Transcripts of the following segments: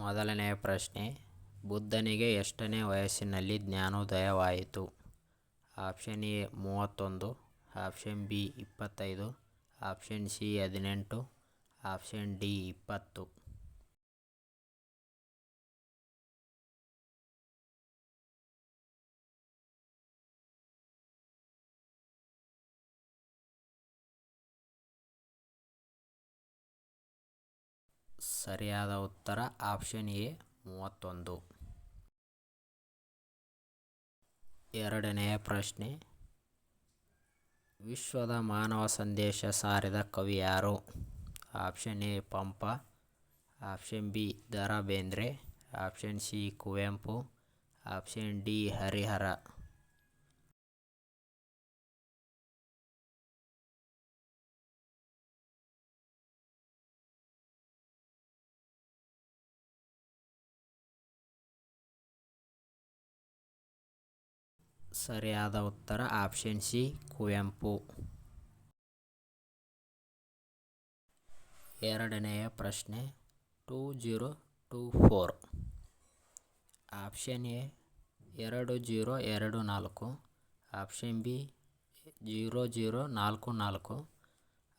ಮೊದಲನೆಯ ಪ್ರಶ್ನೆ, ಬುದ್ಧನಿಗೆ ಎಷ್ಟನೇ ವಯಸ್ಸಿನಲ್ಲಿ ಜ್ಞಾನೋದಯವಾಯಿತು? ಆಪ್ಷನ್ ಎ ಮೂವತ್ತೊಂದು, ಆಪ್ಷನ್ ಬಿ ಇಪ್ಪತ್ತೈದು, ಆಪ್ಷನ್ ಸಿ ಹದಿನೆಂಟು, ಆಪ್ಷನ್ ಡಿ ಇಪ್ಪತ್ತು. ಸರಿಯಾದ ಉತ್ತರ ಆಪ್ಷನ್ ಎ, ಮೂವತ್ತೊಂದು. ಎರಡನೆಯ ಪ್ರಶ್ನೆ. ವಿಶ್ವದ ಮಾನವ ಸಂದೇಶ ಸಾರಿದ ಕವಿ ಯಾರು? Option A, Pampa. Option B Da Bendre option C, Kuvempu. Option D, Harihara. ಸರಿಯಾದ ಉತ್ತರ ಆಪ್ಷನ್ ಸಿ, ಕುವೆಂಪು. ಎರಡನೆಯ ಪ್ರಶ್ನೆ two zero two four. Option A, ಎರಡು ಜೀರೋ ಎರಡು ನಾಲ್ಕು. ಆಪ್ಷನ್ ಬಿ, ಜೀರೋ ಜೀರೋ ನಾಲ್ಕು ನಾಲ್ಕು.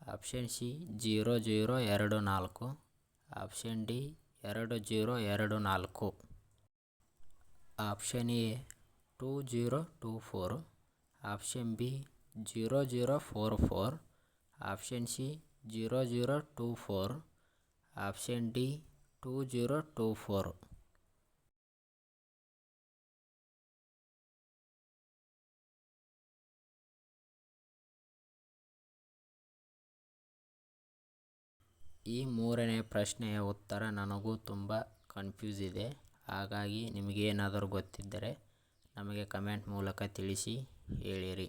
ಆಪ್ಷನ್ ಸಿ, ಜೀರೋ ಜೀರೋ ಎರಡು ನಾಲ್ಕು. ಆಪ್ಷನ್ ಡಿ, ಎರಡು ಜೀರೋ ಎರಡು ನಾಲ್ಕು. Option A two zero two four option B zero zero four four option C zero zero two four option D two zero two four ಈ ಮೂರನೇ ಪ್ರಶ್ನೆಯ ಉತ್ತರ ನನಗೂ ತುಂಬ ಕನ್ಫ್ಯೂಸ್ ಇದೆ. ಹಾಗಾಗಿ ನಿಮಗೇನಾದರೂ ಗೊತ್ತಿದ್ದರೆ ನಮಗೆ ಕಮೆಂಟ್ ಮೂಲಕ ತಿಳಿಸಿ ಹೇಳಿರಿ.